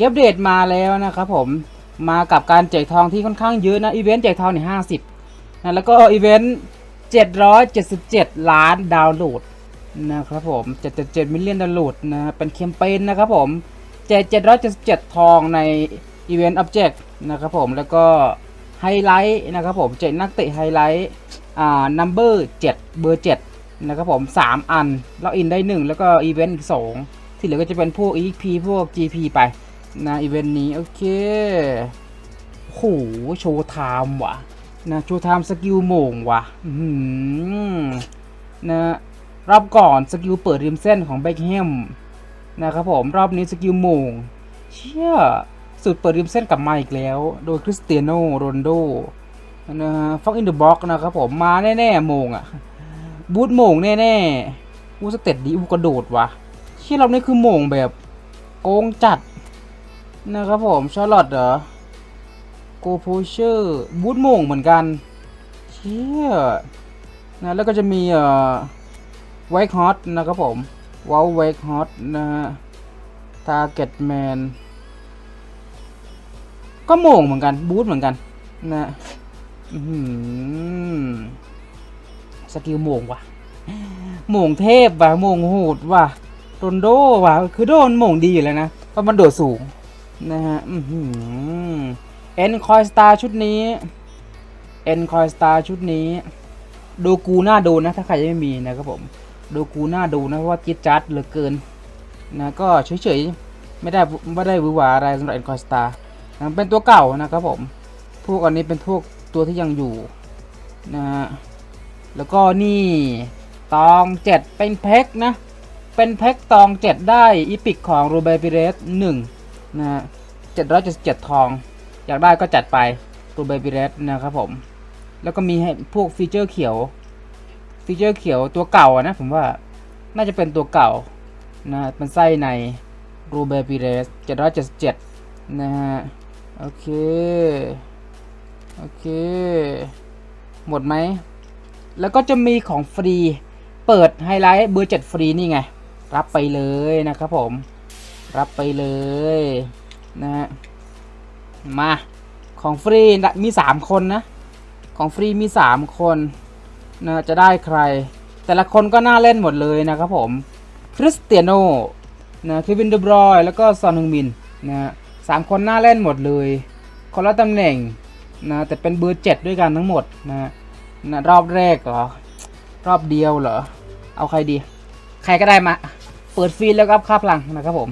เก็บเดตมาแล้วนะครับผมมากับการแจกทองที่ค่อนข้างเยอะนะอีเวนต์แจกทองเนี่ย50นะแล้วก็อีเวนต์777ล้านดาวน์โหลดนะครับผม777มิลเลียนดาวน์โหลดนะเป็นแคมเปญนะครับผมแจก777ทองในอีเวนต์อ b บเจกต์นะครับผมแล้วก็ไฮไลท์นะครับผมแจกนักเตะไฮไลท์อ่านัมเบอร์7เบอร์7นะครับผม3อันล็อกอินได้1แล้วก็อีเวนต์อีก2ที่เหลือก็จะเป็นพวก EXP พวก GP ไป นะอีเวนต์นี้ โอเคโหโชว์ไทม์ว่ะนะโชว์ไทม์สกิลโมงว่ะอื้อหือนะรอบก่อนสกิลเปิดริมเส้นของเบคแฮมนะครับผมรอบนี้สกิลโมงเชี่ยสุดเปิดริมเส้นกลับมาอีกแล้ว โดยคริสเตียโนโรนโดนะฮะฟ็อกอินเดอะบ็อกนะครับผมมาแน่ๆโมงอะบูทโมงแน่ๆอูสเต็ดดีอูกระโดดว่ะที่เรานี่คือโมงแบบโกงจัด นะครับผมชาร์ลอตเหรอโกโพเชอร์บูทโมงเหมือนกันเชี่ยนะแล้วก็จะมีเอ่อไวท์ฮอตนะครับผมว้าวไวท์ฮอตนะฮะทาร์เก็ตแมนก็โมงเหมือนกัน บูทเหมือนกัน นะสกิลโมงว่ะโมงเทพว่ะโมงโหดว่ะโรนโดว่ะคือโดนโมงดีอยู่แล้วนะเพราะมันโดดสูง นะฮะเอ็นคอยสตาร์ชุดนี้ เอ็นคอยสตาร์ชุดนี้ ดูกูหน้าดูนะ ถ้าใครยังไม่มีนะครับผม ดูกูหน้าดูนะ เพราะว่ากิจจัดเหลือเกิน นะ ก็เฉยๆ ไม่ได้ไม่ได้วือหวาอะไรสำหรับเอ็นคอยสตาร์เป็นตัวเก่านะครับผม พวกอันนี้เป็นพวกตัวที่ยังอยู่นะฮะ แล้วก็นี่ตองเจ็ดเป็นแพ็คนะ เป็นแพ็คตองเจ็ดได้อีพิกของโรเบร์ปิเรสหนึ่ง นะเจ็ดร้อยเจ็ดสิบเจ็ดทอง อยากได้ก็จัดไปโรเบปิเรสนะครับผม แล้วก็มีให้พวกฟีเจอร์เขียว ฟีเจอร์เขียวตัวเก่านะผมว่าน่าจะเป็นตัวเก่านะเป็นไส้ในโรเบปิเรสเจ็ดร้อยเจ็ดสิบเจ็ดนะฮะ โอเค โอเค หมดไหม แล้วก็จะมีของฟรี เปิดไฮไลท์เบอร์เจ็ดฟรีนี่ไง รับไปเลยนะครับผม รับไปเลยนะฮะมาของฟรีมีสามคนนะ ของฟรีมีสามคนนะจะได้ใคร แต่ละคนก็น่าเล่นหมดเลยนะครับผมคริสเตียโนนะเควินเดบรอยแล้วก็ซอนฮึงมินนะสามคนน่าเล่นหมดเลย คนละตำแหน่งนะแต่เป็นเบอร์เจ็ดด้วยกันทั้งหมดนะนะรอบแรกเหรอ รอบเดียวเหรอ เอาใครดี ใครก็ได้มา เปิดฟรีแล้วก็อัพค่าพลังนะครับผม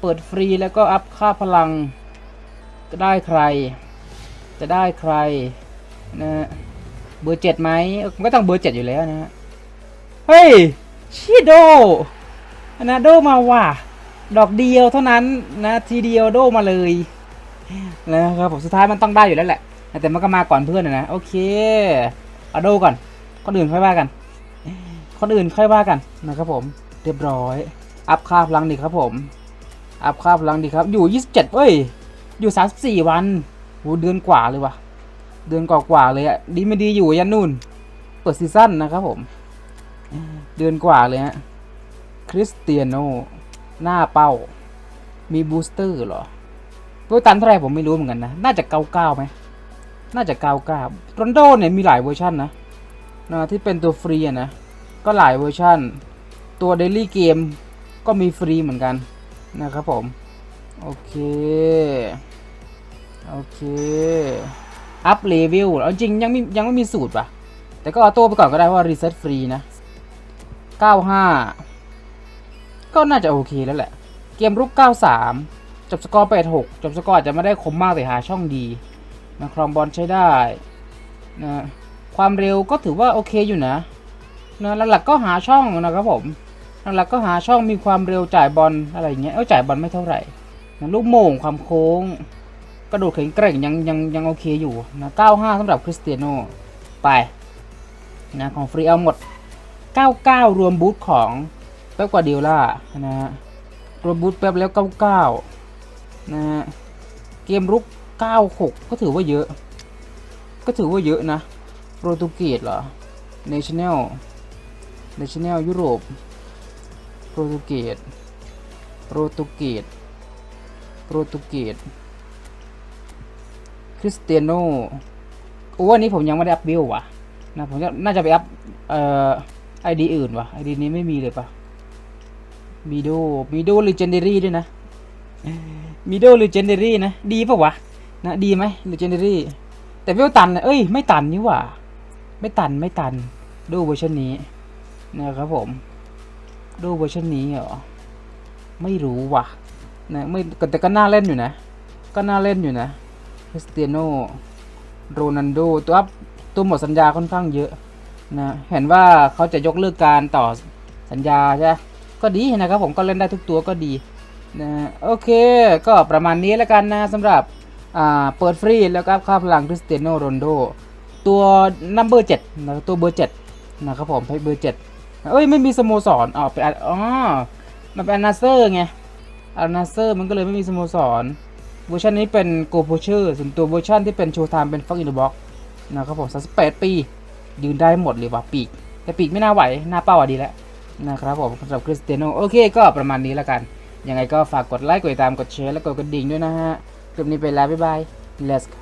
เปิดฟรีแล้วก็อัพค่าพลังจะได้ใคร จะได้ใครนะเบอร์เจ็ดไหมมันก็ต้องเบอร์เจ็ดอยู่แล้วนะฮะเฮ้ยชิโดนะโดมาว่ะดอกเดียวเท่านั้นนะทีเดียวโดมาเลยนะครับผมสุดท้ายมันต้องได้อยู่แล้วแหละ แต่มันก็มาก่อนเพื่อนนะโอเคเอาโดก่อนคนอื่นค่อยว่ากันคนอื่นค่อยว่ากันนะครับผมเรียบร้อย อัพค่าพลังดีครับผม อัพค่าพลังดีครับ อยู่ 27เอ้ย อยู่ 34 วันโหเดือนกว่าเลยวะเดือนกว่าๆเลยอะดีไม่ดีอยู่ยันนู่น เปิดซีซั่นนะครับผม เดือนกว่าเลยฮะ คริสเตียโน หน้าเป้า มีบูสเตอร์เหรอตัวตันเท่าไหร่ผมไม่รู้เหมือนกันนะ น่าจะเก้าเก้าไหม น่าจะเก้าเก้ารอนโดเนี่ยมีหลายเวอร์ชันนะนะที่เป็นตัวฟรีอะนะ ก็หลายเวอร์ชันตัวเดลี่เกมก็มีฟรีเหมือนกัน นะครับผม โอเค โอเค อัพเลเวลเอาจริงยังไม่ยังไม่มีสูตรป่ะแต่ก็ออโต้ไปก่อนก็ได้เพราะว่ารีเซ็ตฟรีนะ 95 ก็น่าจะโอเคแล้วแหละ เกมรุก 93 จบสกอร์ 86 จบสกอร์อาจจะไม่ได้คมมากแต่หาช่องดีนะครองบอลใช้ได้นะความเร็วก็ถือว่าโอเคอยู่นะนะหลักๆก็หาช่องนะครับผม หลักๆก็หาช่องมีความเร็วจ่ายบอลอะไรอย่างเงี้ยเอ้าจ่ายบอลไม่เท่าไหร่นะลูกโม่งความโค้ง กระโดดแข็งแกร่งยังยังยังโอเคอยู่นะ95สำหรับคริสเตียโนไปนะของฟรีเอาหมด 99 รวมบูทของเป๊ปกว่าเดียล่านะฮะรวมบูทแป๊บแล้ว 99 นะฮะเกมรุก 96 ก็ถือว่าเยอะ ก็ถือว่าเยอะนะโปรตุเกสเหรอเนชั่นแนลเนชั่นแนลยุโรป ปรตุเกสโปรตุเกสโปรตุเกสคริสเตียโนโอ้อันนี้ผมยังไม่ได้อัพบิลว่ะนะผมจะน่าจะไปอัพเอ่อไอดีอื่นว่ะไอดีนี้ไม่มีเลยปะมีโดมีโดลีเจนเดอรี่ด้วยนะมีโดลีเจนเดอรี่นะ ดีปะวะนะดีไหมลีเจนเดอรี่แต่เวลตันเอ้ย ไม่ตันนี่หว่า ไม่ตันไม่ตันดูเวอร์ชันนี้นะครับผม ดูเวอร์ชันนี้เหรอ ไม่รู้ว่ะนะไม่แต่ก็น่าเล่นอยู่นะ ก็น่าเล่นอยู่นะคริสเตียโนโรนันโดตัวอัพตัวหมดสัญญาค่อนข้างเยอะนะเห็นว่าเขาจะยกเลิกการต่อสัญญาใช่ก็ดีนะครับผมก็เล่นได้ทุกตัวก็ดีนะโอเค ก็ประมาณนี้แล้วกันนะสำหรับอ่าเปิดฟรีแล้วก็ค่าพลังคริสเตียโนโรนโดตัวนัมเบอร์เจ็ดนะตัวเบอร์เจ็ดนะครับผมให้เบอร์เจ็ด เอ้ยไม่มีสโมสรอ๋อเป็นอ๋อมันเป็นอนาเซอร์ไงอนาเซอร์มันก็เลยไม่มีสโมสรเวอร์ชันนี้เป็นโกโพเชอร์ส่วนตัวเวอร์ชันที่เป็นโชว์ไทม์เป็นฟักอินเดอะบ็อกนะครับผม38ปี ยืนได้หมดเลยว่ะปีก แต่ปีกไม่น่าไหว หน้าเป้าอะดีแล้วนะครับผมสำหรับคริสเตียโนโอเคก็ประมาณนี้แล้วกัน ยังไงก็ฝากกดไลค์กดติดตามกดแชร์และกดกระดิ่งด้วยนะฮะ คลิปนี้ไปแล้ว บ๊ายบาย let's go